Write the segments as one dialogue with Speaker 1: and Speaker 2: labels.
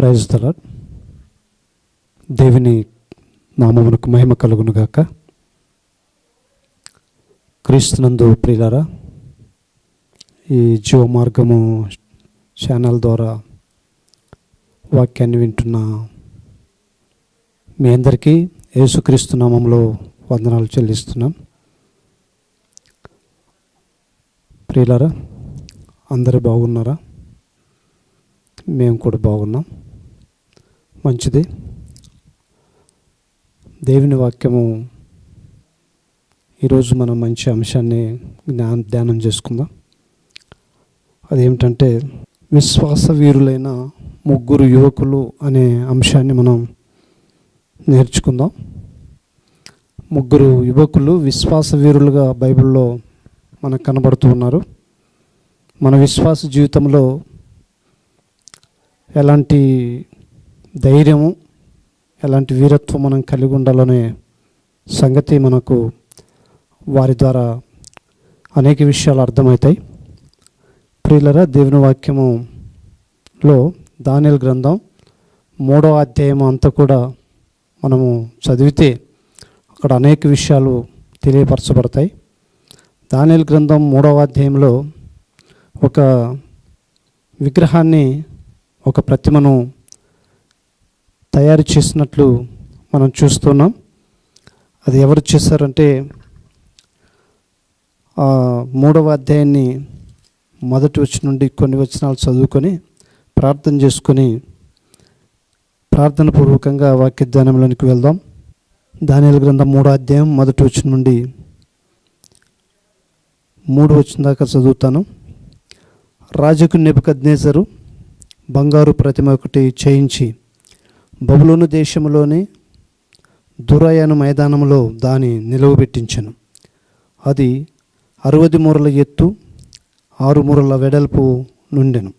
Speaker 1: Praise తల దేవుని నామమునకు మహిమ కలుగును గాక. క్రీస్తునందు ప్రియులారా ఈ జీవ మార్గము ఛానల్ ద్వారా వాక్యాన్ని వింటున్న మీ అందరికీ యేసుక్రీస్తు నామంలో వందనాలు చెల్లిస్తున్నాం. ప్రియులారా అందరూ బాగున్నారా? మేము కూడా బాగున్నాం. మంచిది. దేవుని వాక్యము ఈరోజు మనం మంచి అంశాన్ని జ్ఞా ధ్యానం చేసుకుందాం. అదేమిటంటే విశ్వాస వీరులైన ముగ్గురు యువకులు అనే అంశాన్ని మనం నేర్చుకుందాం. ముగ్గురు యువకులు విశ్వాస వీరులుగా బైబిల్లో మనకు కనబడుతూ ఉన్నారు. మన విశ్వాస జీవితంలో ఎలాంటి ధైర్యము ఎలాంటి వీరత్వం మనం కలిగి ఉండాలనే సంగతి మనకు వారి ద్వారా అనేక విషయాలు అర్థమవుతాయి. ప్రియులరా దేవుని వాక్యములో దానిల గ్రంథం మూడవ అధ్యాయం అంతా కూడా మనము చదివితే అక్కడ అనేక విషయాలు తెలియపరచబడతాయి. దానిల గ్రంథం మూడవ అధ్యాయంలో ఒక విగ్రహాన్ని ఒక ప్రతిమను తయారు చేసినట్లు మనం చూస్తున్నాం. అది ఎవరు చేశారంటే ఆ మూడవ అధ్యాయాన్ని మొదటి వచ్చిన నుండి కొన్ని వచనాలు చదువుకొని ప్రార్థన చేసుకొని ప్రార్థన పూర్వకంగా వాక్య ధ్యానంలోనికి వెళ్దాం. దానిల గ్రంథం మూడో అధ్యాయం మొదటి వచ్చిన నుండి మూడు వచ్చిన దాకా చదువుతాను. రాజుకు నెబుకద్నేజరు బంగారు ప్రతిమ ఒకటి చేయించి బబులోను దేశంలోని దురయను మైదానంలో దాని నిలువబెట్టించను అది అరవది మూరల ఎత్తు ఆరు మూరల వెడల్పు నుండెను.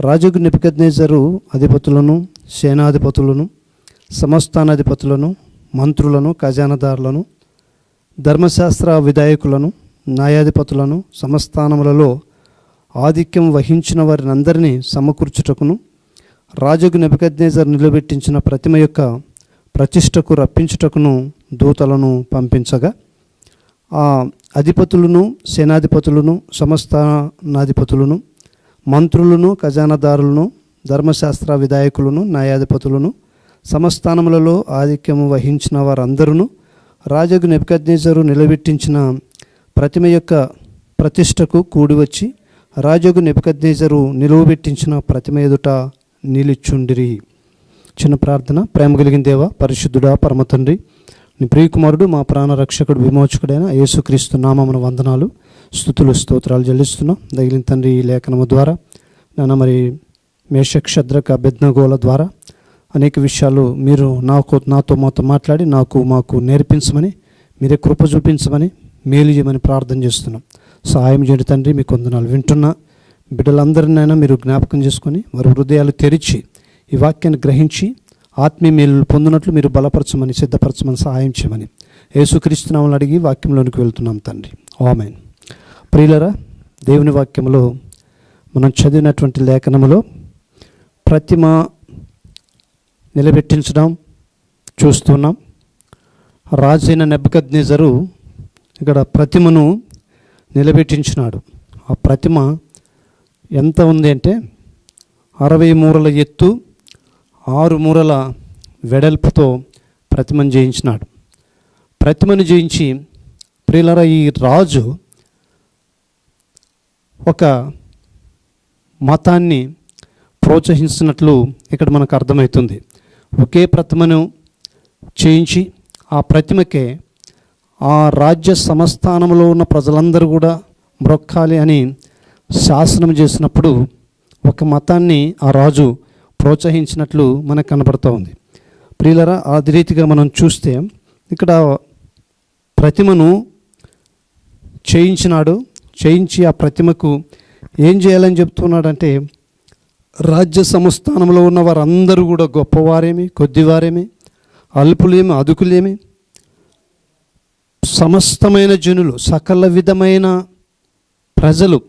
Speaker 1: రాజుకు నిపికజ్నేజరు అధిపతులను సేనాధిపతులను సమస్థానాధిపతులను మంత్రులను ఖజానదారులను ధర్మశాస్త్ర విధాయకులను న్యాయాధిపతులను సమస్థానములలో ఆధిక్యం వహించిన వారిని అందరినీ సమకూర్చుటకును రాజుకు నెబద్నేజర్ నిలబెట్టించిన ప్రతిమ యొక్క ప్రతిష్టకు రప్పించుటకును దూతలను పంపించగా ఆ అధిపతులను సేనాధిపతులను సమస్థానాధిపతులను మంత్రులను ఖజానాదారులను ధర్మశాస్త్ర విధాయకులను న్యాయాధిపతులను సమస్థానములలో ఆధిక్యము వహించిన వారందరూ రాజగు నెబద్నేజరు నిలబెట్టించిన ప్రతిమ యొక్క ప్రతిష్టకు కూడి వచ్చి రాజగు నెబద్నేజరు నిలువబెట్టించిన ప్రతిమ ఎదుట నిలిచుండిరి. చిన్న ప్రార్థన ప్రేమ కలిగిన దేవ పరిశుద్ధుడా పరమ తండ్రి నీ ప్రియకుమారుడు మా ప్రాణ రక్షకుడు విమోచకుడైన యేసుక్రీస్తు నామమున వందనాలు స్థుతులు స్తోత్రాలు చెల్లిస్తున్నాం. దగిలిన తండ్రి ఈ లేఖనము ద్వారా నాన్న మరి మేషక్షద్రక బెద్నగోల ద్వారా అనేక విషయాలు మీరు నాకు నాతో మాతో మాట్లాడి నాకు మాకు నేర్పించమని మీరే కృప చూపించమని మేలు చేయమని ప్రార్థన చేస్తున్నాం. సహాయం చేయండి తండ్రి మీకు వందనాలు. వింటున్నా బిడ్డలందరినైనా మీరు జ్ఞాపకం చేసుకొని వారి హృదయాలు తెరిచి ఈ వాక్యాన్ని గ్రహించి ఆత్మీయ మేలు పొందినట్లు మీరు బలపరచమని సిద్ధపరచమని సహాయం చేయమని యేసుక్రీస్తునామని అడిగి వాక్యంలోనికి వెళ్తున్నాం తండ్రి. ఆమెన్. ప్రియులరా దేవుని వాక్యంలో మనం చదివినటువంటి లేఖనములో ప్రతిమ నిలబెట్టించడం చూస్తున్నాం. రాజైన నెబ్బకద్నేజరు ఇక్కడ ప్రతిమను నిలబెట్టించినాడు. ఆ ప్రతిమ ఎంత ఉంది అంటే అరవై మూరల ఎత్తు ఆరు మూరల వెడల్పుతో ప్రతిమను జయించినాడు. ప్రతిమను జయించి ప్రియులర ఈ రాజు ఒక మతాన్ని ప్రోత్సహిస్తున్నట్లు ఇక్కడ మనకు అర్థమవుతుంది. ఒకే ప్రతిమను చేయించి ఆ ప్రతిమకే ఆ రాజ్య సంస్థానంలో ఉన్న ప్రజలందరూ కూడా మ్రొక్కాలి అని శాసనం చేసినప్పుడు ఒక మతాన్ని ఆ రాజు ప్రోత్సహించినట్లు మనకు కనబడుతూ ఉంది. ప్రియులరా అది రీతిగా మనం చూస్తే ఇక్కడ ప్రతిమను చేయించినాడు. చేయించి ఆ ప్రతిమకు ఏం చేయాలని చెప్తున్నాడంటే రాజ్య సంస్థానంలో ఉన్న వారందరూ కూడా గొప్పవారేమి కొద్దివారేమి అల్పులేమి అదుకులేమి సమస్తమైన జనులు సకల విధమైన ప్రజలు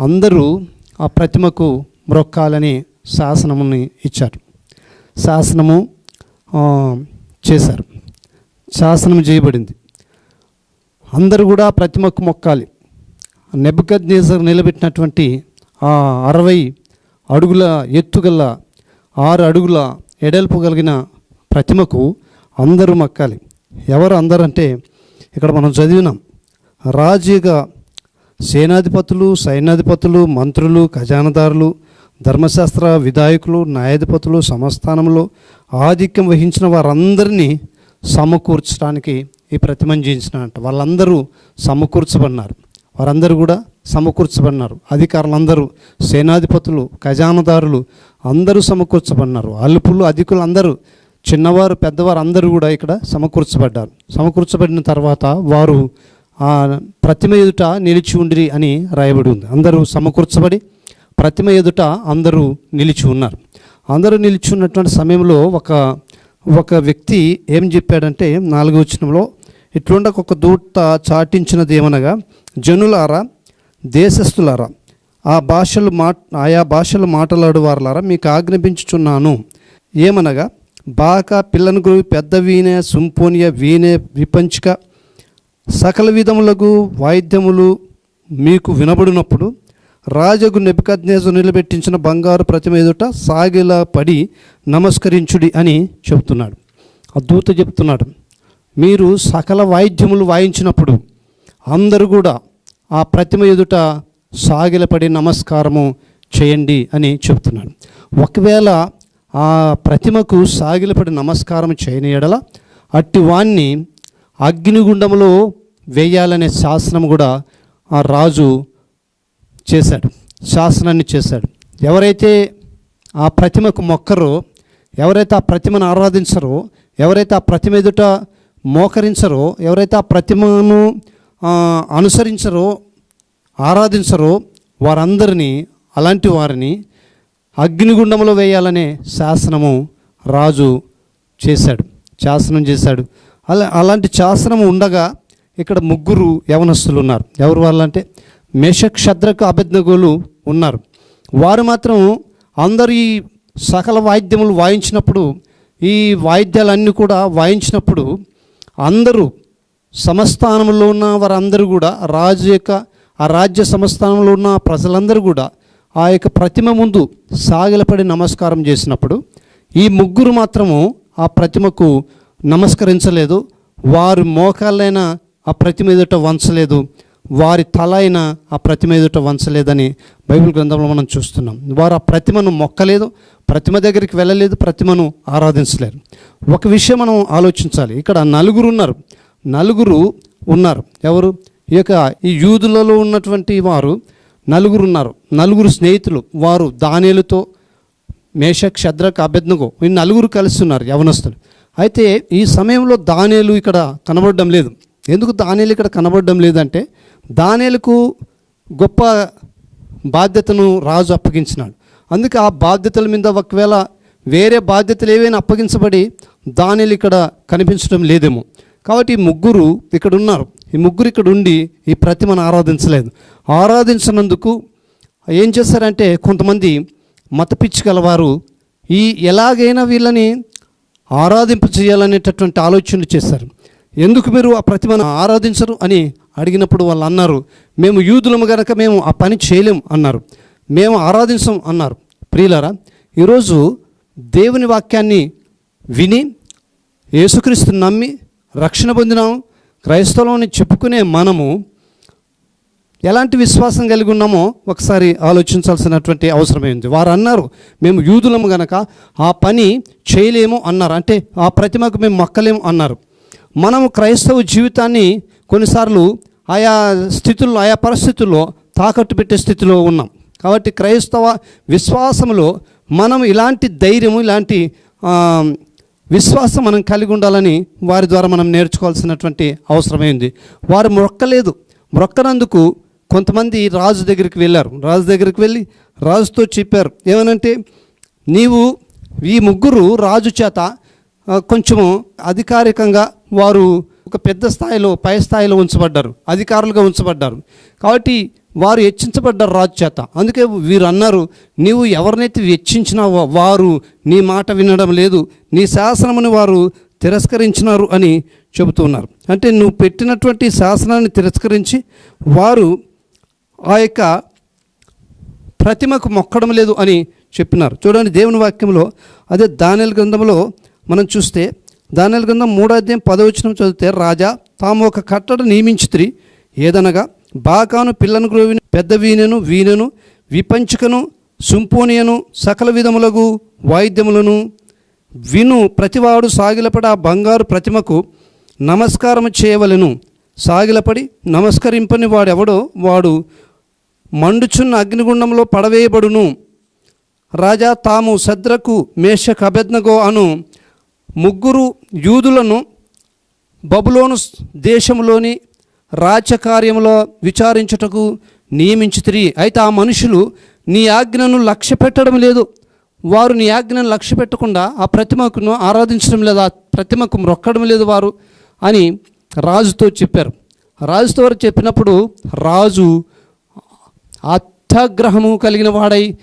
Speaker 1: అందరూ ఆ ప్రతిమకు మ్రొక్కాలని శాసనముని ఇచ్చారు. శాసనము చేశారు. శాసనం చేయబడింది. అందరూ కూడా ప్రతిమకు మొక్కాలి. నెబ్బకద్నేజర్ నిలబెట్టినటువంటి ఆ అరవై అడుగుల ఎత్తుగల ఆరు అడుగుల ఎడల్పు కలిగిన ప్రతిమకు అందరూ మొక్కాలి. ఎవరు అందరంటే ఇక్కడ మనం చదివినాం రాజుగా సేనాధిపతులు సైన్యాధిపతులు మంత్రులు ఖజానదారులు ధర్మశాస్త్ర విధాయకులు న్యాయాధిపతులు సమస్థానంలో ఆధిక్యం వహించిన వారందరినీ సమకూర్చడానికి ఈ ప్రతిమను వాళ్ళందరూ సమకూర్చబడినారు. వారందరూ కూడా సమకూర్చబడినారు. అధికారులందరూ సేనాధిపతులు ఖజానదారులు అందరూ సమకూర్చబడినారు. అల్పులు అధికులు అందరూ చిన్నవారు పెద్దవారు అందరూ కూడా ఇక్కడ సమకూర్చబడ్డారు. సమకూర్చబడిన తర్వాత వారు ప్రతిమ ఎదుట నిలిచి ఉండి అని రాయబడి ఉంది. అందరూ సమకూర్చబడి ప్రతిమ ఎదుట అందరూ నిలిచి ఉన్నారు. అందరూ నిలిచి ఉన్నటువంటి సమయంలో ఒక ఒక వ్యక్తి ఏం చెప్పాడంటే నాలుగో వచనంలో ఇట్లుండక ఒక దూత చాటించినది ఏమనగా జనులారా దేశస్థులారా ఆ భాషలు మా ఆయా భాషలు మాట్లాడువారులారా మీకు ఆజ్ఞాపించుచున్నాను. ఏమనగా బాక పిల్లను పెద్ద వీణె సుంపోనియ వీణె విపంచిక సకల విధములకు వాయిద్యములు మీకు వినబడినప్పుడు రాజగు నెబద్నేజు నిలబెట్టించిన బంగారు ప్రతిమ ఎదుట సాగిలా పడి నమస్కరించుడి అని చెబుతున్నాడు. ఆ దూత చెప్తున్నాడు మీరు సకల వాయిద్యములు వాయించినప్పుడు అందరూ కూడా ఆ ప్రతిమ ఎదుట సాగిలపడి నమస్కారము చేయండి అని చెప్తున్నాడు ఒకవేళ ఆ ప్రతిమకు సాగిలపడి నమస్కారం చేయని ఎడల అట్టి వాణ్ణి అగ్నిగుండంలో వేయాలనే శాసనం కూడా ఆ రాజు చేశాడు. శాసనాన్ని చేశాడు. ఎవరైతే ఆ ప్రతిమకు మొక్కరో ఎవరైతే ఆ ప్రతిమను ఆరాధించరో ఎవరైతే ఆ ప్రతిమ ఎదుట మోకరించరో ఎవరైతే ఆ ప్రతిమను అనుసరించరో ఆరాధించరో వారందరినీ అలాంటి వారిని అగ్నిగుండంలో వేయాలనే శాసనము రాజు చేశాడు. శాసనం చేశాడు. అలా అలాంటి శాసనం ఉండగా ఇక్కడ ముగ్గురు యవనస్తులు ఉన్నారు. ఎవరు వాళ్ళంటే మేషక్ శద్రకు అభిజ్ఞగులు ఉన్నారు. వారు మాత్రం అందరు ఈ సకల వాయిద్యములు వాయించినప్పుడు ఈ వాయిద్యాలన్నీ కూడా వాయించినప్పుడు అందరూ సమస్థానంలో ఉన్న వారందరూ కూడా రాజు యొక్క ఆ రాజ్య సంస్థానంలో ఉన్న ప్రజలందరూ కూడా ఆ యొక్క ప్రతిమ ముందు సాగిలపడి నమస్కారం చేసినప్పుడు ఈ ముగ్గురు మాత్రము ఆ ప్రతిమకు నమస్కరించలేదు. వారి మోకాళ్ళైనా ఆ ప్రతిమ ఎదుట వంచలేదు. వారి తల అయినా ఆ ప్రతిమ ఎదుట వంచలేదని బైబిల్ గ్రంథంలో మనం చూస్తున్నాం. వారు ఆ ప్రతిమను మొక్కలేదు ప్రతిమ దగ్గరికి వెళ్ళలేదు ప్రతిమను ఆరాధించలేరు ఒక విషయం మనం ఆలోచించాలి. ఇక్కడ నలుగురు ఉన్నారు. నలుగురు ఉన్నారు. ఎవరు? ఈ యొక్క ఈ యూదులలో ఉన్నటువంటి వారు నలుగురు ఉన్నారు. నలుగురు స్నేహితులు. వారు దానేలతో మేషక్ శద్రక్ అభ్యర్థనకు ఈ నలుగురు కలిసి ఉన్నారు. యవనస్తులు. అయితే ఈ సమయంలో దానేలు ఇక్కడ కనబడడం లేదు. ఎందుకు దానేలు ఇక్కడ కనబడడం లేదంటే దానేలకు గొప్ప బాధ్యతను రాజు అప్పగించినాడు. అందుకే ఆ బాధ్యతల మీద ఒకవేళ వేరే బాధ్యతలు ఏవైనా అప్పగించబడి దానిలు ఇక్కడ కనిపించడం లేదేమో. కాబట్టి ఈ ముగ్గురు ఇక్కడ ఉన్నారు. ఈ ముగ్గురు ఇక్కడ ఉండి ఈ ప్రతిమను ఆరాధించలేదు. ఆరాధించినందుకు ఏం చేశారంటే కొంతమంది మత పిచ్చి గలవారు ఈ ఎలాగైనా వీళ్ళని ఆరాధింపు చేయాలనేటటువంటి ఆలోచనలు చేశారు. ఎందుకు మీరు ఆ ప్రతిమను ఆరాధించరు అని అడిగినప్పుడు వాళ్ళు అన్నారు మేము యూదులము గనక మేము ఆ పని చేయలేం అన్నారు. మేము ఆరాధించం అన్నారు. ప్రియులరా ఈరోజు దేవుని వాక్యాన్ని విని యేసుక్రీస్తు నమ్మి రక్షణ పొందినాం క్రైస్తవులని చెప్పుకునే మనము ఎలాంటి విశ్వాసం కలిగి ఉన్నామో ఒకసారి ఆలోచించాల్సినటువంటి అవసరమైంది వారు అన్నారు మేము యూదులము గనక ఆ పని చేయలేము అన్నారు. అంటే ఆ ప్రతిమకు మేము మొక్కలేము అన్నారు. మనము క్రైస్తవ జీవితాన్ని కొన్నిసార్లు ఆయా స్థితుల్లో ఆయా పరిస్థితుల్లో తాకట్టు పెట్టే స్థితిలో ఉన్నాం. కాబట్టి క్రైస్తవ విశ్వాసంలో మనం ఇలాంటి ధైర్యము ఇలాంటి విశ్వాసం మనం కలిగి ఉండాలని వారి ద్వారా మనం నేర్చుకోవాల్సినటువంటి అవసరమైంది వారు మొక్కలేదు. మొక్కనందుకు కొంతమంది రాజు దగ్గరికి వెళ్ళారు. రాజు దగ్గరికి వెళ్ళి రాజుతో చెప్పారు. ఏమనంటే నీవు ఈ ముగ్గురు రాజు చేత కొంచెము అధికారికంగా వారు ఒక పెద్ద స్థాయిలో పై స్థాయిలో ఉంచబడ్డారు. అధికారులుగా ఉంచబడ్డారు. కాబట్టి వారు హెచ్చించబడ్డారు రాజు చేత. అందుకే వీరు అన్నారు నీవు ఎవరినైతే హెచ్చించినావో వారు నీ మాట వినడం లేదు. నీ శాసనమును వారు తిరస్కరించినారు అని చెబుతున్నారు అంటే నువ్వు పెట్టినటువంటి శాసనాన్ని తిరస్కరించి వారు ఆ యొక్క ప్రతిమకు మొక్కడం లేదు అని చెప్పినారు. చూడండి దేవుని వాక్యంలో అదే దానిల గ్రంథంలో మనం చూస్తే దానిల గ్రంథం మూడాధ్యాయం పదవచనం చదివితే రాజా తాము ఒక కట్టడ నియమించుతురి. ఏదనగా బాకాను పిల్లను గ్రోవిని పెద్ద వీణెను వీణెను విపంచికను సుంపోనియను సకల విధములకు వాయిద్యములను విను. ప్రతివాడు సాగిలపడి ఆ బంగారు ప్రతిమకు నమస్కారం చేయవలెను. సాగిలపడి నమస్కరింపని వాడెవడో వాడు మండుచున్న అగ్నిగుండంలో పడవేయబడును. రాజా తాము శద్రకు మేషక్ అభెజ్ఞగో అను ముగ్గురు యూదులను బబులోను దేశంలోని రాజ్యకార్యంలో విచారించుటకు నియమించుతిరి అయితే ఆ మనుషులు నీ ఆజ్ఞను లక్ష్య పెట్టడం లేదు. వారు నీ ఆజ్ఞను లక్ష్య పెట్టకుండా ఆ ప్రతిమకును ఆరాధించడం లేదు ఆ ప్రతిమకు మొక్కడం లేదు వారు అని రాజుతో చెప్పారు. రాజుతో వారు చెప్పినప్పుడు రాజు అర్థగ్రహము కలిగిన వాడై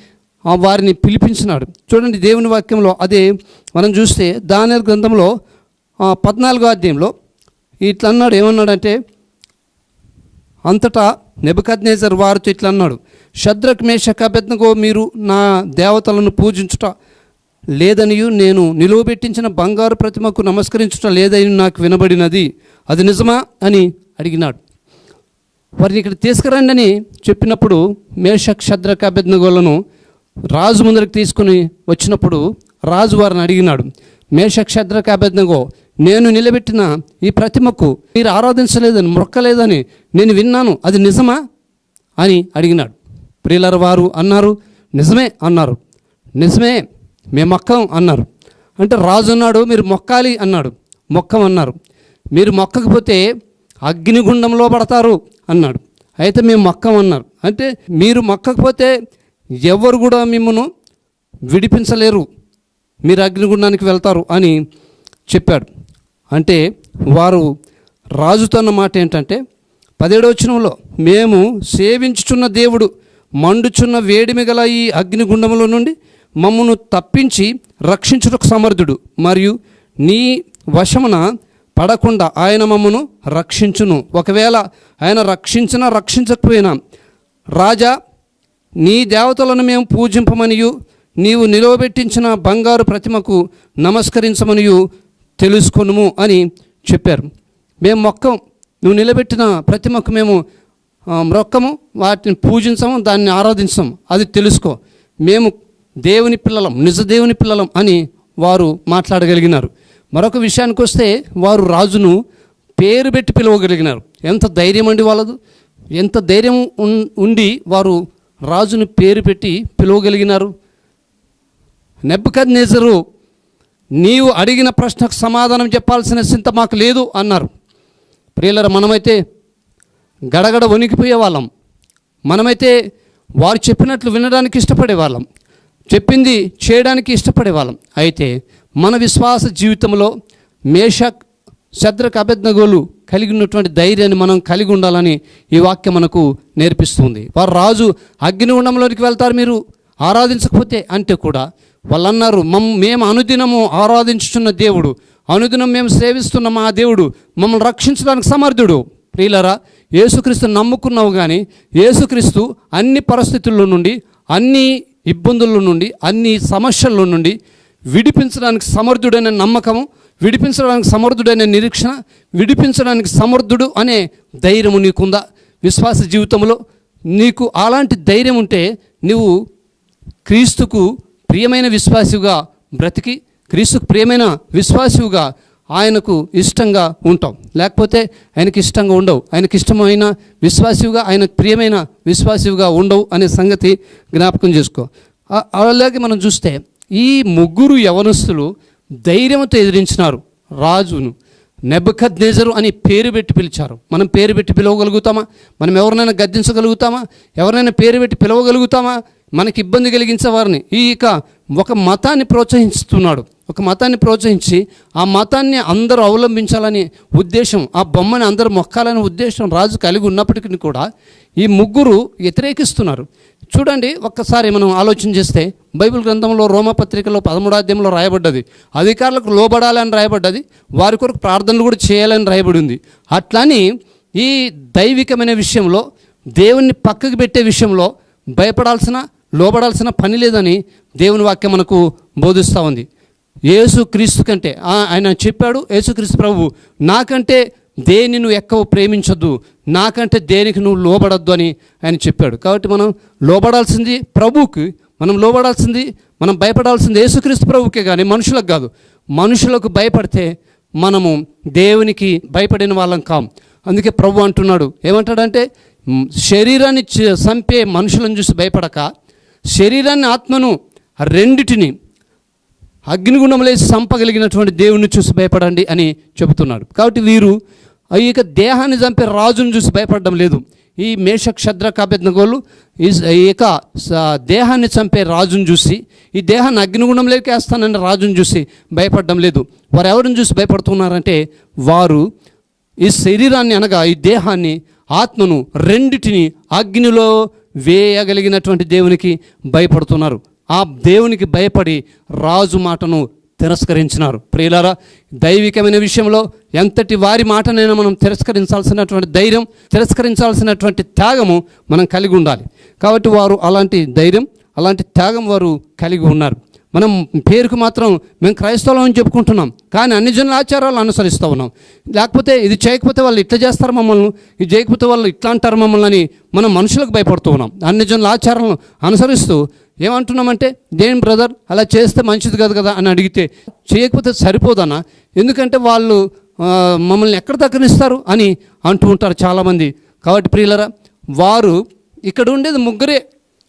Speaker 1: వారిని పిలిపించినాడు. చూడండి దేవుని వాక్యంలో అదే మనం చూస్తే దాని గ్రంథంలో పద్నాలుగో అధ్యాయంలో ఇట్లా అన్నాడు. ఏమన్నాడంటే అంతటా నెబద్నేజర్ వారితో ఇట్లా అన్నాడు శద్రక్ మేషక్ మీరు నా దేవతలను పూజించుట లేదనియు నేను నిలువబెట్టించిన బంగారు ప్రతిమకు నమస్కరించుట లేదని నాకు వినబడినది. అది నిజమా? అని అడిగినాడు. వారిని ఇక్కడ తీసుకురండి అని చెప్పినప్పుడు మేషక్ శద్రక అభ్యర్థగోలను రాజు ముందరికి తీసుకుని వచ్చినప్పుడు రాజు వారిని అడిగినాడు మేషక్ శద్రక అభ్యర్థగో నేను నిలబెట్టిన ఈ ప్రతిమకు మీరు ఆరాధించలేదని మొక్కలేదని నేను విన్నాను అది నిజమా? అని అడిగినాడు. ప్రియులర వారు అన్నారు నిజమే అన్నారు. నిజమే మేము మొక్కం అన్నారు. అంటే రాజు అన్నాడు మీరు మొక్కాలి అన్నాడు. మొక్కం అన్నారు. మీరు మొక్కకపోతే అగ్నిగుండంలో పడతారు అన్నాడు. అయితే మేము మక్కం అన్నారు. అంటే మీరు మక్కకపోతే ఎవరు కూడా మిమ్మను విడిపించలేరు. మీరు అగ్నిగుండానికి వెళ్తారు అని చెప్పాడు. అంటే వారు రాజుతోన్న మాట ఏంటంటే పదేడవచనంలో మేము సేవించుచున్న దేవుడు మండుచున్న వేడిమి గల ఈ అగ్నిగుండంలో నుండి మమ్మను తప్పించి రక్షించుటకు సమర్థుడు. మరియు నీ వశమున పడకుండా ఆయన మమ్మను రక్షించును. ఒకవేళ ఆయన రక్షించినా రక్షించకపోయినా రాజా నీ దేవతలను మేము పూజింపమనియు నీవు నిలవబెట్టించిన బంగారు ప్రతిమకు నమస్కరించమనియు తెలుసుకొనుము అని చెప్పారు. మేము మొక్కం నువ్వు నిలబెట్టిన ప్రతిమకు మేము మొక్కము మ్రొక్కము వాటిని పూజించము దాన్ని ఆరాధించము. అది తెలుసుకో. మేము దేవుని పిల్లలం నిజ దేవుని పిల్లలం అని వారు మాట్లాడగలిగినారు. మరొక విషయానికి వస్తే వారు రాజును పేరు పెట్టి పిలవగలిగినారు. ఎంత ధైర్యం అండి వాళ్ళదు? ఎంత ధైర్యం ఉండి వారు రాజును పేరు పెట్టి పిలవగలిగినారు? నెబ్బకద్నేజరు నీవు అడిగిన ప్రశ్నకు సమాధానం చెప్పాల్సిన చింత మాకు లేదు అన్నారు. ప్రియులర మనమైతే గడగడ వణికిపోయే వాళ్ళం. మనమైతే వారు చెప్పినట్లు వినడానికి ఇష్టపడే వాళ్ళం. చెప్పింది చేయడానికి ఇష్టపడే వాళ్ళం. అయితే మన విశ్వాస జీవితంలో మేషక్ శద్రక అభెజ్ఞగోలు కలిగి ఉన్నటువంటి ధైర్యాన్ని మనం కలిగి ఉండాలని ఈ వాక్యం మనకు నేర్పిస్తుంది. వారు రాజు అగ్నిగుండంలోనికి వెళ్తారు మీరు? ఆరాధించకపోతే అంటే కూడా వాళ్ళు అన్నారు మమ్ మేము అనుదినము ఆరాధించుతున్న దేవుడు అనుదినం మేము సేవిస్తున్న మా దేవుడు మమ్మల్ని రక్షించడానికి సమర్థుడు. ప్రియులరా యేసుక్రీస్తు నమ్ముకున్నావు కానీ యేసుక్రీస్తు అన్ని పరిస్థితుల్లో నుండి అన్ని ఇబ్బందుల నుండి అన్ని సమస్యల్లో నుండి విడిపించడానికి సమర్థుడైన నమ్మకము విడిపించడానికి సమర్థుడైన నిరీక్షణ విడిపించడానికి సమర్థుడు అనే ధైర్యము నీకుందా? విశ్వాస జీవితంలో నీకు అలాంటి ధైర్యం ఉంటే నువ్వు క్రీస్తుకు ప్రియమైన విశ్వాసిగా బ్రతికి క్రీస్తుకు ప్రియమైన విశ్వాసిగా ఆయనకు ఇష్టంగా ఉంటాం లేకపోతే ఆయనకి ఇష్టంగా ఉండవు. ఆయనకి ఇష్టమైన విశ్వాసిగా ఆయనకు ప్రియమైన విశ్వాసిగా ఉండవు అనే సంగతి జ్ఞాపకం చేసుకో. అలాగే మనం చూస్తే ఈ ముగ్గురు యవనస్తులు ధైర్యంతో ఎదిరించినారు. రాజును నెబద్నేజరు అని పేరు పెట్టి పిలిచారు. మనం పేరు పెట్టి పిలవగలుగుతామా? మనం ఎవరినైనా గద్దించగలుగుతామా? ఎవరినైనా పేరు పెట్టి పిలవగలుగుతామా? మనకి ఇబ్బంది కలిగించే వారిని. ఈ ఇక ఒక మతాన్ని ప్రోత్సహిస్తున్నాడు.
Speaker 2: ఒక మతాన్ని ప్రోత్సహించి ఆ మతాన్ని అందరూ అవలంబించాలని ఉద్దేశం ఆ బొమ్మని అందరూ మొక్కాలనే ఉద్దేశం రాజు కలిగి ఉన్నప్పటికీ కూడా ఈ ముగ్గురు వ్యతిరేకిస్తున్నారు. చూడండి ఒక్కసారి మనం ఆలోచన చేస్తే బైబిల్ గ్రంథంలో రోమపత్రికలో పదమూడాధ్యంలో రాయబడ్డది. అధికారులకు లోబడాలని రాయబడ్డది వారి కొరకు ప్రార్థనలు కూడా చేయాలని రాయబడి ఉంది. అట్లని ఈ దైవికమైన విషయంలో దేవుణ్ణి పక్కకు పెట్టే విషయంలో భయపడాల్సిన లోబడాల్సిన పని లేదని దేవుని వాక్యం మనకు బోధిస్తూ ఉంది. యేసుక్రీస్తు కంటే ఆ- ఆయన చెప్పాడు యేసుక్రీస్తు ప్రభు నాకంటే దేని నువ్వు ఎక్కువ ప్రేమించొద్దు నాకంటే దేనికి నువ్వు లోబడద్దు అని ఆయన చెప్పాడు. కాబట్టి మనం లోబడాల్సింది ప్రభువుకి మనం లోబడాల్సింది మనం భయపడాల్సింది యేసుక్రీస్తు ప్రభుకే కానీ మనుషులకు కాదు. మనుషులకు భయపడితే మనము దేవునికి భయపడిన వాళ్ళం కాం. అందుకే ప్రభు అంటున్నాడు ఏమంటాడంటే శరీరాన్ని చంపే మనుషులను చూసి భయపడక శరీరాన్ని ఆత్మను రెండిటిని అగ్నిగుణములేసి చంపగలిగినటువంటి దేవుణ్ణి చూసి భయపడండి అని చెబుతున్నాడు కాబట్టి వీరు ఈ యొక్క దేహాన్ని చంపే రాజును చూసి భయపడడం లేదు. ఈ మేష క్షద్ర కాపెత్నగోళ్ళు ఈ ఈ యొక్క స- దేహాన్ని చంపే రాజును చూసి ఈ దేహాన్ని అగ్నిగుణంలోకి వేస్తానని రాజును చూసి భయపడడం లేదు. వారు ఎవరిని చూసి భయపడుతున్నారంటే వారు ఈ శరీరాన్ని అనగా ఈ దేహాన్ని ఆత్మను రెండిటిని అగ్నిలో వేయగలిగినటువంటి దేవునికి భయపడుతున్నారు. ఆ దేవునికి భయపడి రాజు మాటను తిరస్కరించినారు. ప్రియులారా దైవికమైన విషయంలో ఎంతటి వారి మాటనైనా మనం తిరస్కరించాల్సినటువంటి ధైర్యం తిరస్కరించాల్సినటువంటి త్యాగము మనం కలిగి ఉండాలి. కాబట్టి వారు అలాంటి ధైర్యం అలాంటి త్యాగం వారు కలిగి ఉన్నారు. మనం పేరుకు మాత్రం మేము క్రైస్తవులం అని చెప్పుకుంటున్నాం. కానీ అన్ని జనుల ఆచారాలు అనుసరిస్తూ ఉన్నాం. లేకపోతే ఇది చేయకపోతే వాళ్ళు ఇట్లా చేస్తారు మమ్మల్ని ఇది చేయకపోతే వాళ్ళు ఇట్లా అంటారు మమ్మల్ని అని మనం మనుషులకు భయపడుతూ ఉన్నాం. అన్ని జనుల ఆచారాలను అనుసరిస్తూ ఏమంటున్నామంటే దేని బ్రదర్ అలా చేస్తే మంచిది కాదు కదా అని అడిగితే చేయకపోతే సరిపోదన్నా? ఎందుకంటే వాళ్ళు మమ్మల్ని ఎక్కడ దక్కనిస్తారు అని అంటూ ఉంటారు చాలామంది. కాబట్టి ప్రియులరా వారు ఇక్కడ ఉండేది ముగ్గురే.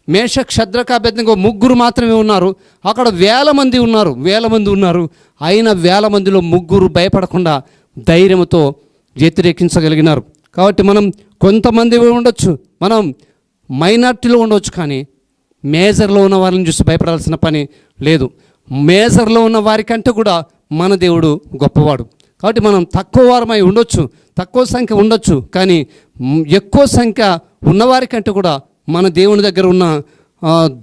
Speaker 2: మేష క్షద్రకాభ్యర్థంగా ముగ్గురు మాత్రమే ఉన్నారు. అక్కడ వేల మంది ఉన్నారు. వేల మంది ఉన్నారు. అయిన వేల మందిలో ముగ్గురు భయపడకుండా ధైర్యంతో వ్యతిరేకించగలిగినారు. కాబట్టి మనం కొంతమంది ఉండొచ్చు. మనం మైనార్టీలో ఉండవచ్చు కానీ మేజర్లో ఉన్న వారిని చూసి భయపడాల్సిన పని లేదు. మేజర్లో ఉన్న వారికంటే కూడా మన దేవుడు గొప్పవాడు. కాబట్టి మనం తక్కువ వారమై ఉండొచ్చు తక్కువ సంఖ్య ఉండొచ్చు కానీ ఎక్కువ సంఖ్య ఉన్నవారికంటే కూడా మన దేవుని దగ్గర ఉన్న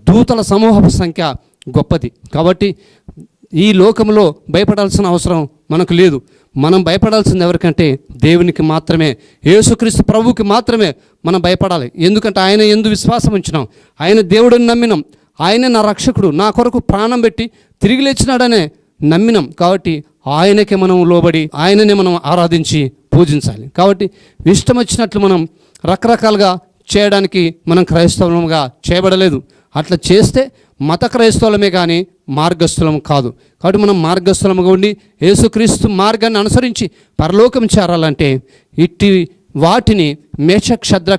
Speaker 2: దూతల సమూహపు సంఖ్య గొప్పది. కాబట్టి ఈ లోకంలో భయపడాల్సిన అవసరం మనకు లేదు. మనం భయపడాల్సింది ఎవరికంటే దేవునికి మాత్రమే యేసుక్రీస్తు ప్రభువుకి మాత్రమే మనం భయపడాలి. ఎందుకంటే ఆయన ఎందు విశ్వాసం ఉంచినాం. ఆయన దేవుడిని నమ్మినాం. ఆయన నా రక్షకుడు నా కొరకు ప్రాణం పెట్టి తిరిగి లేచినాడనే నమ్మినాం. కాబట్టి ఆయనకే మనం లోబడి ఆయననే మనం ఆరాధించి పూజించాలి. కాబట్టి ఇష్టం వచ్చినట్లు మనం రకరకాలుగా చేయడానికి మనం క్రైస్తవంగా చేయబడలేదు. అట్లా చేస్తే మత క్రైస్తవులమే కానీ మార్గస్థులం కాదు. కాబట్టి మనం మార్గస్థులముగా ఉండి యేసుక్రీస్తు మార్గాన్ని అనుసరించి పరలోకం చేరాలంటే ఇట్టి వాటిని మేష క్షద్ర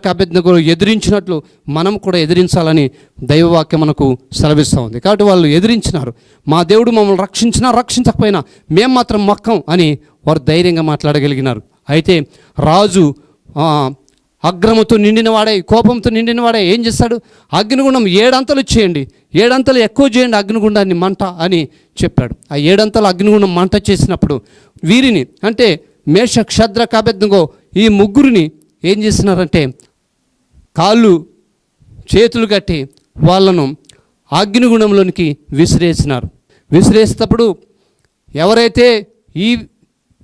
Speaker 2: ఎదిరించినట్లు మనం కూడా ఎదిరించాలని దైవవాక్యం మనకు సెలవిస్తూ ఉంది. కాబట్టి వాళ్ళు ఎదిరించినారు. మా దేవుడు మమ్మల్ని రక్షించినా రక్షించకపోయినా మేము మాత్రం మొక్కం అని వారు ధైర్యంగా మాట్లాడగలిగినారు. అయితే రాజు అగ్రముతో నిండిన వాడే కోపంతో నిండిన వాడే ఏం చేస్తాడు? అగ్నిగుండం ఏడంతలు చేయండి ఏడంతలు ఎక్కువ చేయండి అగ్నిగుండాన్ని మంట అని చెప్పాడు. ఆ ఏడంతలు అగ్నిగుండం మంట చేసినప్పుడు వీరిని అంటే మేష క్షద్ర కాబెద్దంగో ఈ ముగ్గురిని ఏం చేసినారంటే కాళ్ళు చేతులు కట్టి వాళ్ళను అగ్నిగుణంలోనికి విసిరేసినారు. విసిరేసేటప్పుడు ఎవరైతే ఈ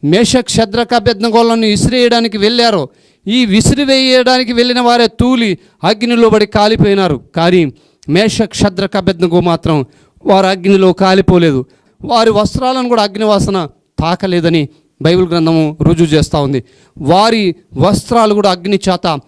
Speaker 2: మేష క్షద్రకాభ్యర్థగోళ్ళను విసిరేయడానికి వెళ్ళారో ఈ విసిరివేయడానికి వెళ్ళిన వారే తూలి అగ్నిలో పడి కాలిపోయినారు. కానీ మేష క్షద్రకాభ్యర్థగో మాత్రం వారు అగ్నిలో కాలిపోలేదు. వారి వస్త్రాలను కూడా అగ్నివాసన తాకలేదని బైబిల్ గ్రంథము రుజువు చేస్తూ ఉంది. వారి వస్త్రాలు కూడా అగ్ని చేత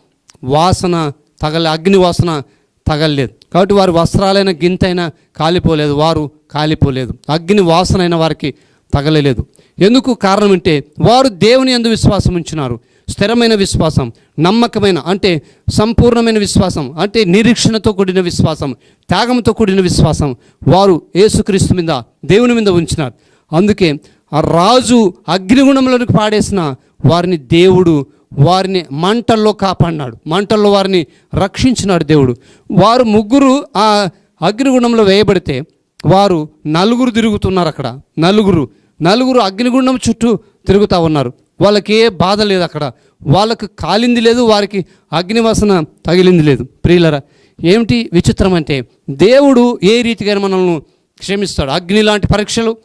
Speaker 2: వాసన తగలే అగ్ని వాసన తగలలేదు. కాబట్టి వారి వస్త్రాలైన గింతైనా కాలిపోలేదు వారు కాలిపోలేదు. అగ్ని వాసనైన వారికి తగలలేదు. ఎందుకు కారణం అంటే వారు దేవుని ఎందు విశ్వాసం ఉంచినారు. స్థిరమైన విశ్వాసం నమ్మకమైన అంటే సంపూర్ణమైన విశ్వాసం అంటే నిరీక్షణతో కూడిన విశ్వాసం త్యాగంతో కూడిన విశ్వాసం వారు యేసుక్రీస్తు మీద దేవుని మీద ఉంచినారు. అందుకే ఆ రాజు అగ్నిగుణంలోనికి పాడేసిన వారిని దేవుడు వారిని మంటల్లో కాపాడినాడు. మంటల్లో వారిని రక్షించినాడు దేవుడు. వారు ముగ్గురు ఆ అగ్నిగుణంలో వేయబడితే వారు నలుగురు తిరుగుతున్నారు అక్కడ. నలుగురు. నలుగురు అగ్నిగుండం చుట్టూ తిరుగుతూ ఉన్నారు. వాళ్ళకి ఏ బాధ లేదు అక్కడ. వాళ్ళకు కాలింది లేదు వారికి అగ్నివాసన తగిలింది లేదు. ప్రియులరా ఏమిటి విచిత్రం అంటే దేవుడు ఏ రీతిగా మనల్ని క్షమిస్తాడు. అగ్ని లాంటి పరీక్షలు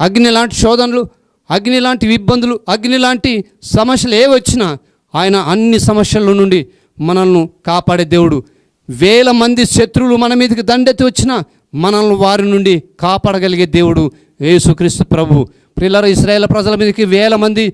Speaker 2: అగ్ని లాంటి శోధనలు అగ్ని లాంటి ఇబ్బందులు అగ్ని లాంటి సమస్యలు ఏ వచ్చినా ఆయన అన్ని సమస్యల నుండి మనల్ని కాపాడే దేవుడు. వేల మంది శత్రువులు మన మీదకి దండెత్తి వచ్చినా మనల్ని వారి నుండి కాపాడగలిగే దేవుడు యేసుక్రీస్తు ప్రభు. పిల్లల ఇస్రాయేల్ ప్రజల మీదకి వేల మంది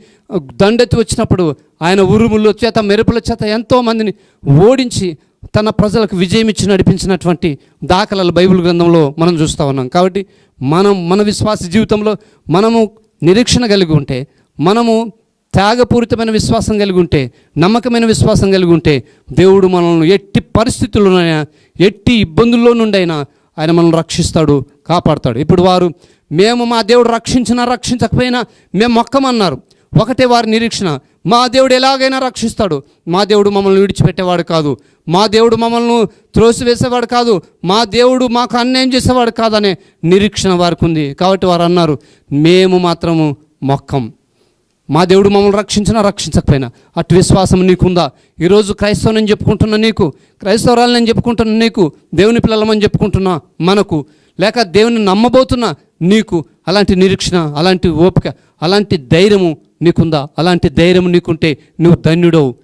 Speaker 2: దండెత్తి వచ్చినప్పుడు ఆయన ఉరుముల చేత మెరుపుల చేత ఎంతో మందిని ఓడించి తన ప్రజలకు విజయం ఇచ్చి నడిపించినటువంటి దాఖలాలు బైబిల్ గ్రంథంలో మనం చూస్తూ ఉన్నాం. కాబట్టి మనం మన విశ్వాస జీవితంలో మనము నిరీక్షణ కలిగి ఉంటే మనము త్యాగపూరితమైన విశ్వాసం కలిగి ఉంటే నమ్మకమైన విశ్వాసం కలిగి ఉంటే దేవుడు మనల్ని ఎట్టి పరిస్థితుల్లోనైనా ఎట్టి ఇబ్బందుల్లో నుండైనా ఆయన మనల్ని రక్షిస్తాడు కాపాడుతాడు. ఇప్పుడు వారు మేము మా దేవుడు రక్షించినా రక్షించకపోయినా మేము మొక్కమన్నారు. ఒకటే వారి నిరీక్షణ మా దేవుడు ఎలాగైనా రక్షిస్తాడు. మా దేవుడు మమ్మల్ని విడిచిపెట్టేవాడు కాదు. మా దేవుడు మమ్మల్ని త్రోసివేసేవాడు కాదు. మా దేవుడు మాకు అన్యాయం చేసేవాడు కాదనే నిరీక్షణ వారికి ఉంది. కాబట్టి వారు అన్నారు మేము మాత్రము మొక్కం. మా దేవుడు మమ్మల్ని రక్షించినా రక్షించకపోయినా. అటు విశ్వాసం నీకుందా ఈరోజు క్రైస్తవుని చెప్పుకుంటున్న నీకు. క్రైస్తవరాలని చెప్పుకుంటున్న నీకు. దేవుని పిల్లలమని చెప్పుకుంటున్నా మనకు. లేక దేవుని నమ్మబోతున్నా నీకు అలాంటి నిరీక్షణ అలాంటి ఓపిక అలాంటి ధైర్యము నీకుందా? అలాంటి ధైర్యం నీకుంటే నువ్వు ధన్యుడవు.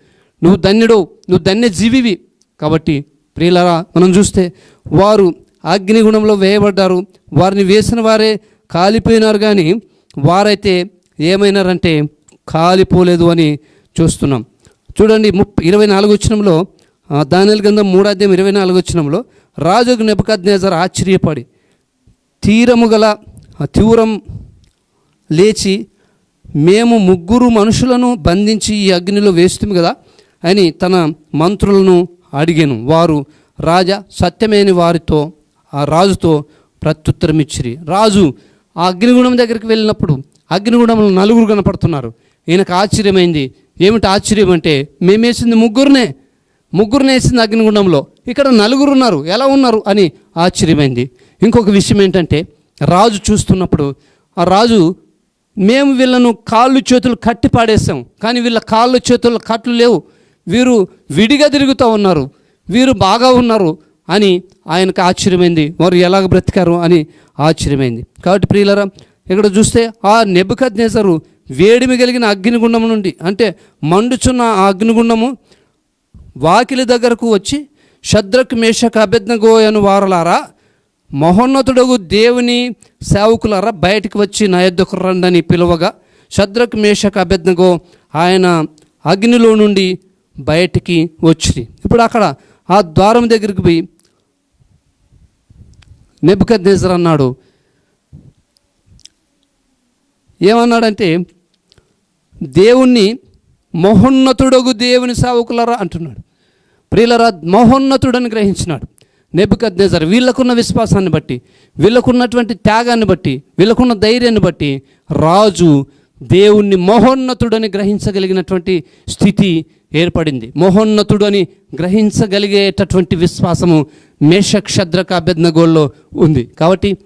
Speaker 2: నువ్వు ధన్యుడవు. నువ్వు ధన్య జీవివి. కాబట్టి ప్రియులరా మనం చూస్తే వారు అగ్నిగుణంలో వేయబడ్డారు. వారిని వేసిన వారే కాలిపోయినారు కానీ వారైతే ఏమైనారంటే కాలిపోలేదు అని చూస్తున్నాం. చూడండి ముప్ప ఇరవై నాలుగు వచ్చినంలో దానిల గంధం మూడాధ్యాయం ఇరవై నాలుగు వచ్చినంలో రాజుకు నెపకద్నేజర్ ఆశ్చర్యపడి తీరము గల తీవ్రం లేచి మేము ముగ్గురు మనుషులను బంధించి ఈ అగ్నిలో వేస్తుంది కదా? అని తన మంత్రులను అడిగాను. వారు రాజా సత్యమేని వారితో ఆ రాజుతో ప్రత్యుత్తరం ఇచ్చిరి రాజు ఆ అగ్నిగుణం దగ్గరికి వెళ్ళినప్పుడు అగ్నిగుణంలో నలుగురు కనపడుతున్నారు. ఈయనకు ఆశ్చర్యమైంది. ఏమిటి ఆశ్చర్యం అంటే మేమేసింది ముగ్గురునే. ముగ్గురు వేసింది అగ్నిగుండంలో. ఇక్కడ నలుగురు ఉన్నారు. ఎలా ఉన్నారు? అని ఆశ్చర్యమైంది. ఇంకొక విషయం ఏంటంటే రాజు చూస్తున్నప్పుడు ఆ రాజు మేము వీళ్ళను కాళ్ళు చేతులు కట్టి పాడేసాం కానీ వీళ్ళ కాళ్ళు చేతులు కట్లు లేవు. వీరు విడిగా తిరుగుతూ ఉన్నారు. వీరు బాగా ఉన్నారు. అని ఆయనకు ఆశ్చర్యమైంది. వారు ఎలాగ బ్రతికారు? అని ఆశ్చర్యమైంది. కాబట్టి ప్రియులరా ఇక్కడ చూస్తే ఆ నెబుకద్ వేడిమి కలిగిన అగ్నిగుండం నుండి అంటే మండుచున్న ఆ అగ్నిగుండము వాకిలి దగ్గరకు వచ్చి శద్రక్ మేషక్ అభ్యర్థగో అని వారలారా మహోన్నతుడగు దేవుని సేవకులారా బయటికి వచ్చి నా యొద్దకు రండని పిలువగా శద్రక్ మేషక అభ్యర్థగో ఆయన అగ్నిలో నుండి బయటికి వచ్చి ఇప్పుడు అక్కడ ఆ ద్వారం దగ్గరికి పోయి నెబుకద్ అన్నాడు. ఏమన్నాడంటే దేవుణ్ణి మహోన్నతుడగు దేవుని సేవకులరా అంటున్నాడు. ప్రియులరా మహోన్నతుడని గ్రహించినాడు. నెబుకద్ నెజర్ వీళ్ళకున్న విశ్వాసాన్ని బట్టి వీళ్ళకున్నటువంటి త్యాగాన్ని బట్టి వీళ్ళకున్న ధైర్యాన్ని బట్టి రాజు దేవుణ్ణి మహోన్నతుడని గ్రహించగలిగినటువంటి స్థితి ఏర్పడింది. మహోన్నతుడు అని గ్రహించగలిగేటటువంటి విశ్వాసము మేషక్షద్రక అభ్యర్థగోల్లో ఉంది. కాబట్టి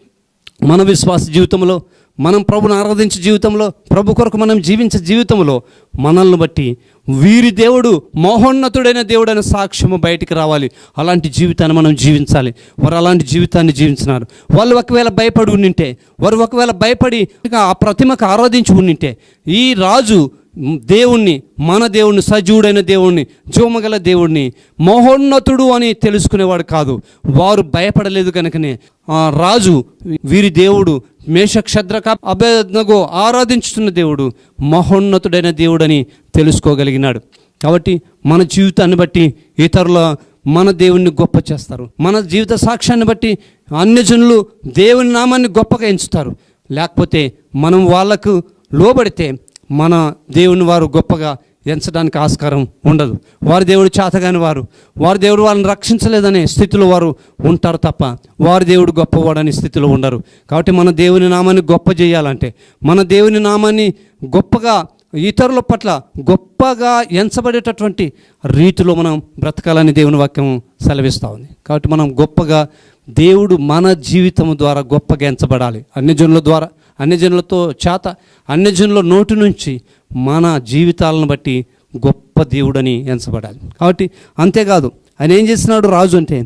Speaker 2: మన విశ్వాస జీవితంలో మనం ప్రభుని ఆరాధించే జీవితంలో ప్రభు కొరకు మనం జీవించే జీవితంలో మనల్ని బట్టి వీరి దేవుడు మహోన్నతుడైన దేవుడైన సాక్ష్యము బయటికి రావాలి. అలాంటి జీవితాన్ని మనం జీవించాలి. వారు అలాంటి జీవితాన్ని జీవించినారు. వాళ్ళు ఒకవేళ భయపడి ఉండింటే వారు ఒకవేళ భయపడి ఆ ప్రతిమకు ఆరాధించి ఉండింటే ఈ రాజు దేవుణ్ణి మన దేవుణ్ణి సజీవుడైన దేవుణ్ణి జోమగల దేవుణ్ణి మహోన్నతుడు అని తెలుసుకునేవాడు కాదు. వారు భయపడలేదు కనుకనే ఆ రాజు వీరి దేవుడు మేషక్షద్రక అభ్యర్థనకు ఆరాధించుతున్న దేవుడు మహోన్నతుడైన దేవుడని తెలుసుకోగలిగినాడు. కాబట్టి మన జీవితాన్ని బట్టి ఇతరుల మన దేవుణ్ణి గొప్ప చేస్తారు. మన జీవిత సాక్ష్యాన్ని బట్టి అన్యజనులు దేవుని నామాన్ని గొప్పగా ఎంచుతారు. లేకపోతే మనం వాళ్ళకు లోబడితే మన దేవుని వారు గొప్పగా ఎంచడానికి ఆస్కారం ఉండదు. వారి దేవుడు చేతగాని వారు. వారి దేవుడు వాళ్ళని రక్షించలేదనే స్థితిలో వారు ఉంటారు తప్ప వారి దేవుడు గొప్పవాడని స్థితిలో ఉండరు. కాబట్టి మన దేవుని నామాన్ని గొప్ప చేయాలంటే మన దేవుని నామాన్ని గొప్పగా ఇతరుల పట్ల గొప్పగా ఎంచబడేటటువంటి రీతిలో మనం బ్రతకాలని దేవుని వాక్యం సెలవిస్తూ ఉంది. కాబట్టి మనం గొప్పగా దేవుడు మన జీవితం ద్వారా గొప్పగా ఎంచబడాలి. అన్ని జనుల ద్వారా అన్ని జనులతో చేత అన్ని జనుల నోటి నుంచి మన జీవితాలను బట్టి గొప్ప దేవుడని ఎంచబడాలి. కాబట్టి అంతేకాదు ఆయన ఏం చేస్తున్నాడు రాజు అంటే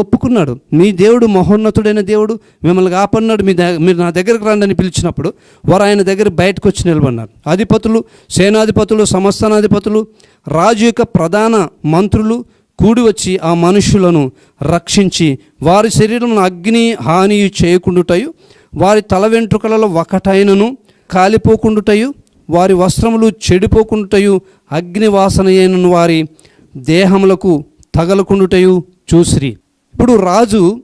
Speaker 2: ఒప్పుకున్నాడు. మీ దేవుడు మహోన్నతుడైన దేవుడు మిమ్మల్ని కాపాడినాడు మీ దగ్గర మీరు నా దగ్గరకు రండి అని పిలిచినప్పుడు వారు ఆయన దగ్గర బయటకు వచ్చి నిలబడినారు. అధిపతులు సేనాధిపతులు సమస్తనాధిపతులు రాజు యొక్క ప్రధాన మంత్రులు కూడి వచ్చి ఆ మనుషులను రక్షించి వారి శరీరం అగ్ని హాని చేయకుండుటయు వారి తల వెంట్రుకలలో ఒకటైనను కాలిపోకుండుటయు వారి వస్త్రములు చెడిపోకుండుటయు అగ్ని అయిన వారి దేహములకు తగలకుండుటయు చూసిరి. ఇప్పుడు రాజు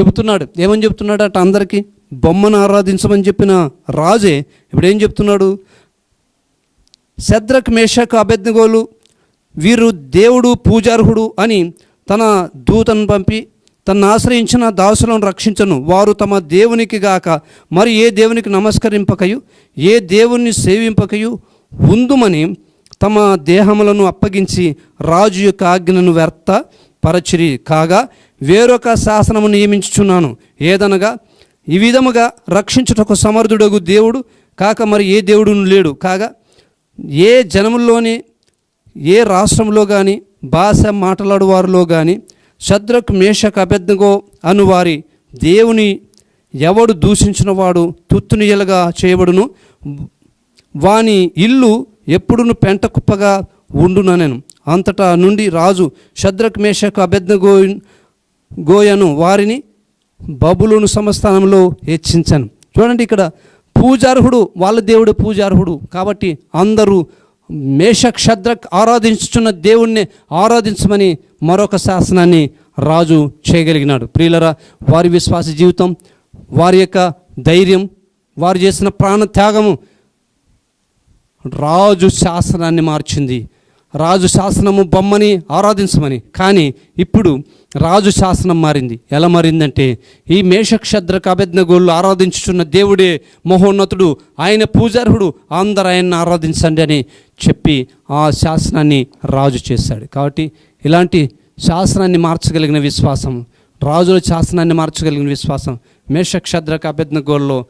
Speaker 2: చెబుతున్నాడు ఏమని చెప్తున్నాడు అట అందరికీ? బొమ్మను ఆరాధించమని చెప్పిన రాజే ఇప్పుడేం చెప్తున్నాడు శద్రక్ మేషక్ అభెజ్ఞగోలు వీరు దేవుడు పూజార్హుడు అని తన దూతను పంపి తను ఆశ్రయించిన దాసులను రక్షించను. వారు తమ దేవునికి గాక మరి ఏ దేవునికి నమస్కరింపకయు? ఏ దేవుణ్ణి సేవింపకయు? ఉందుమని తమ దేహములను అప్పగించి రాజు యొక్క ఆజ్ఞను వ్యర్థ పరచిరి. కాగా వేరొక శాసనము నియమించుచున్నాను. ఏదనగా ఈ విధముగా రక్షించుటకు సమర్థుడగు దేవుడు కాక మరి ఏ దేవుడు లేడు. కాగా ఏ జనముల్లోని ఏ రాష్ట్రంలో కానీ భాష మాట్లాడువారిలో కానీ శద్రక్ మేషక్ అభ్యర్థగో అను వారి దేవుని ఎవడు దూషించిన వాడు తుత్తునియలుగా చేయబడును? వాని ఇల్లు ఎప్పుడును పెంట కుప్పగా ఉండుననెను అంతటా నుండి రాజు శద్రక్ మేషక్ అభ్యర్థగో గోయను వారిని బబులోను సంస్థానంలో హెచ్చించాను. చూడండి ఇక్కడ పూజార్హుడు వాళ్ళ దేవుడు పూజార్హుడు కాబట్టి అందరూ మేషక్షద్రక్ ఆరాధించుచున్న దేవుణ్ణి ఆరాధించమని మరొక శాసనాన్ని రాజు చేయగలిగినాడు. ప్రియులరా వారి విశ్వాస జీవితం వారి యొక్క ధైర్యం వారు చేసిన ప్రాణ త్యాగము రాజు శాసనాన్ని మార్చింది. రాజు శాసనము బొమ్మని ఆరాధించమని. కానీ ఇప్పుడు రాజు శాసనం మారింది. ఎలా మారిందంటే ఈ మేషక్షద్రక అభెజ్ఞగోళ్ళు ఆరాధించుచున్న దేవుడే మహోన్నతుడు ఆయన పూజార్హుడు అందరు ఆయన్ని ఆరాధించండి అని చెప్పి ఆ శాసనాన్ని రాజు చేశాడు. కాబట్టి ఇలాంటి శాసనాన్ని మార్చగలిగిన విశ్వాసం రాజుల శాసనాన్ని మార్చగలిగిన విశ్వాసం మేషక్షద్రక అభెజ్ఞగోల్లో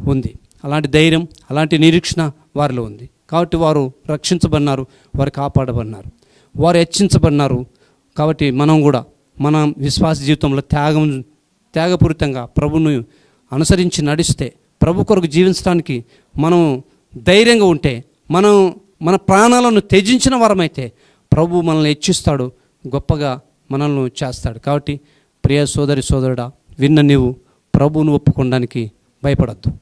Speaker 2: ఉంది. అలాంటి ధైర్యం అలాంటి నిరీక్షణ వారిలో ఉంది. కాబట్టి వారు రక్షించబడినారు వారు కాపాడబడినారు. వారు హెచ్చించబడినారు కాబట్టి మనం కూడా మన విశ్వాస జీవితంలో త్యాగం త్యాగపూరితంగా ప్రభును అనుసరించి నడిస్తే ప్రభు కొరకు జీవించడానికి మనం ధైర్యంగా ఉంటే మనం మన ప్రాణాలను త్యజించిన వారమైతే ప్రభు మనల్ని హెచ్చిస్తాడు గొప్పగా మనల్ని చేస్తాడు. కాబట్టి ప్రియ సోదరి సోదరుడా విన్న నీవు ప్రభువును ఒప్పుకోవడానికి భయపడద్దు.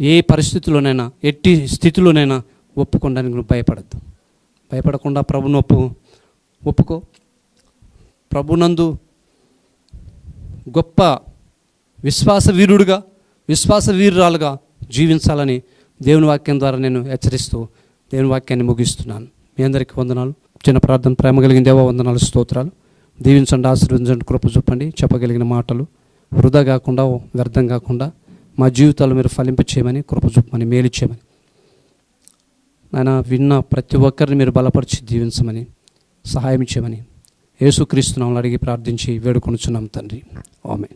Speaker 2: ఏ పరిస్థితిలోనైనా ఎట్టి స్థితిలోనైనా ఒప్పుకోవడానికి నువ్వు భయపడద్దు. భయపడకుండా ప్రభుని ఒప్పు ఒప్పుకో. ప్రభునందు గొప్ప విశ్వాస వీరుడుగా విశ్వాస వీరురాలుగా జీవించాలని దేవుని వాక్యం ద్వారా నేను హెచ్చరిస్తూ దేవుని వాక్యాన్ని ముగిస్తున్నాను. మీ అందరికీ వందనాలు. చిన్న ప్రార్థన ప్రేమ కలిగిన దేవ వందనాలు స్తోత్రాలు. దీవించండి ఆశీర్వదించండి కృప చూపండి చెప్పగలిగిన మాటలు. వృధా కాకుండా వ్యర్థం కాకుండా మా జీవితాలు మీరు ఫలింప చేయమని కృప చూపమని మేలు చేయమని. నాయన విన్న ప్రతి ఒక్కరిని మీరు బలపరిచి దీవించమని సహాయం చేయమని యేసుక్రీస్తునామలు అడిగి ప్రార్థించి వేడుకొనుచున్నాం తండ్రి. ఆమె